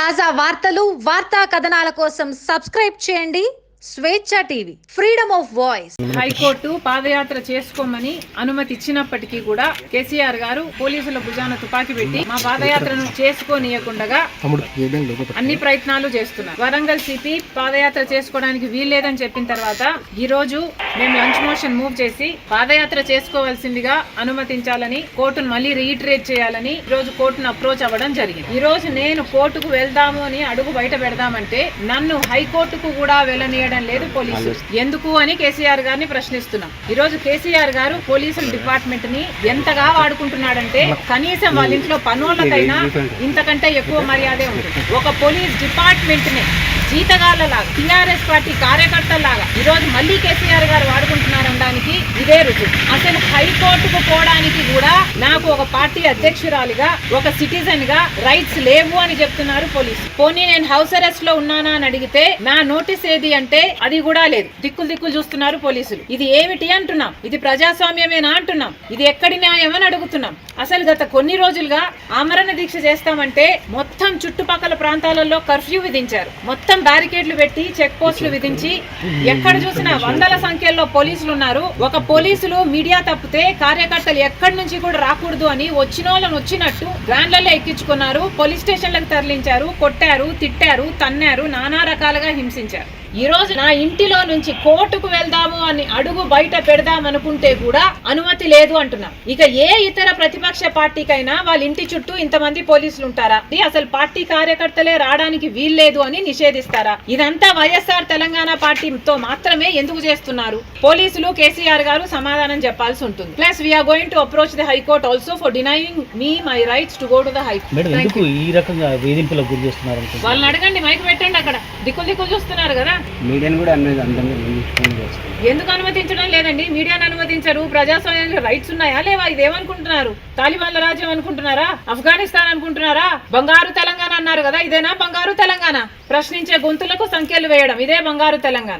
తాజా వార్తలు వార్తా కథనాల కోసం సబ్స్క్రైబ్ చేయండి. Swecha TV freedom of voice. High court పాదయాత్ర చేసుకోమని అనుమతి ఇచ్చినప్పటికీ కూడా కేసీఆర్ గారు పోలీసుల భుజాన తుపాకీ పెట్టి మా పాదయాత్రను చేసుకోనీయకుండా అన్ని ప్రయత్నాలు చేస్తున్నారు. వరంగల్ సిపి పాదయాత్ర చేసుకోవడానికి వీల్లేదని చెప్పిన తర్వాత ఈ రోజు మేము లంచ్ మోషన్ మూవ్ చేసి పాదయాత్ర చేసుకోవాల్సిందిగా అనుమతించాలని కోర్టును మళ్ళీ రీఇటరేట్ చేయాలని ఈ రోజు కోర్టును అప్రోచ్ అవ్వడం జరిగింది. ఈ రోజు నేను కోర్టుకు వెళ్దాము అని అడుగు బయట పెడదామంటే నన్ను హైకోర్టుకు కూడా వెళ్ళనీయడం లేదు పోలీసులు ఎందుకు అని కేసీఆర్ గారిని ప్రశ్నిస్తున్నాం. ఈ రోజు కేసీఆర్ గారు పోలీసుల డిపార్ట్మెంట్ని ఎంతగా వాడుకుంటున్నాడంటే కనీసం వాళ్ళ ఇంట్లో పనులకైనా ఇంతకంటే ఎక్కువ మర్యాదే ఉంటుంది. ఒక పోలీస్ డిపార్ట్మెంట్ని జీతగాళ్ళలాగా టిఆర్ఎస్ పార్టీ కార్యకర్తలాగా ఈ రోజు మళ్ళీ కేసీఆర్ గారు వాడుకుంటున్నారనడానికి ఇదే రుజువు. అసలు హైకోర్టుకు పోవడానికి కూడా నాకు ఒక పార్టీ అధ్యక్షురాలిగా ఒక సిటిజన్గా రైట్స్ లేవు అని చెప్తున్నారు పోలీసు. పోనీ నేను హౌస్ అరెస్ట్లో ఉన్నానా అని అడిగితే నా నోటీస్ ఏది అంటే అది కూడా లేదు. దిక్కులు దిక్కులు చూస్తున్నారు పోలీసులు. ఇది ఏమిటి అంటున్నాం? ఇది ప్రజాస్వామ్యమేనా అంటున్నాం? ఇది ఎక్కడి న్యాయం అని అడుగుతున్నాం. అసలు గత కొన్ని రోజులుగా ఆమరణ దీక్ష చేస్తామంటే మొత్తం చుట్టుపక్కల ప్రాంతాలలో కర్ఫ్యూ విధించారు. మొత్తం బ్యారికేడ్లు పెట్టి చెక్ పోస్టులు విధించి ఎక్కడ చూసినా వందల సంఖ్యలో పోలీసులు ఉన్నారు. ఒక పోలీసులు మీడియా తప్పితే కార్యకర్తలు ఎక్కడి నుంచి కూడా రాకూడదు అని వచ్చిన వాళ్ళని వచ్చినట్టు వ్యాన్లలో ఎక్కించుకున్నారు పోలీస్ స్టేషన్లకు తరలించారు కొట్టారు తిట్టారు తన్నారు నానా రకాలుగా హింసించారు. ఈ రోజు నా ఇంటిలో నుంచి కోర్టుకు వెళ్దాము అని అడుగు బయట పెడదాం అనుకుంటే కూడా అనుమతి లేదు అంటున్నాం. ఇక ఏ ఇతర ప్రతిపక్ష పార్టీకైనా వాళ్ళ ఇంటి చుట్టూ ఇంతమంది పోలీసులు ఉంటారా? అసలు పార్టీ కార్యకర్తలే రావడానికి వీల్లేదు అని నిషేధిస్తారా? ఇదంతా వైఎస్ఆర్ తెలంగాణ పార్టీతో మాత్రమే ఎందుకు చేస్తున్నారు? పోలీసులు కేసీఆర్ గారు సమాధానం చెప్పాల్సి ఉంటుంది. Plus we're going to approach the high court also for denying me my rights to go to the high court ఈ రకంగా వేధింపులకు గురి చేస్తున్నారు వాళ్ళని అడగండి మైక్ పెట్టండి అక్కడ. దిక్కులు దిక్కులు చూస్తున్నారు కదా. మీడియాని కూడా ఎందుకు అనుమతించడం లేదండి? మీడియాను అనుమతించరు. ప్రజాస్వామ్యంలో రైట్స్ ఉన్నాయా లేవా? ఇదేమనుకుంటున్నారు తాలిబాన్ల రాజ్యం అనుకుంటున్నారా? ఆఫ్ఘనిస్తాన్ అనుకుంటున్నారా? బంగారు తెలంగాణ అన్నారు కదా ఇదేనా? బంగారు తెలంగాణ. ప్రశ్నించే గొంతులకు సంఖ్యలు వేయడం ఇదే బంగారు తెలంగాణ.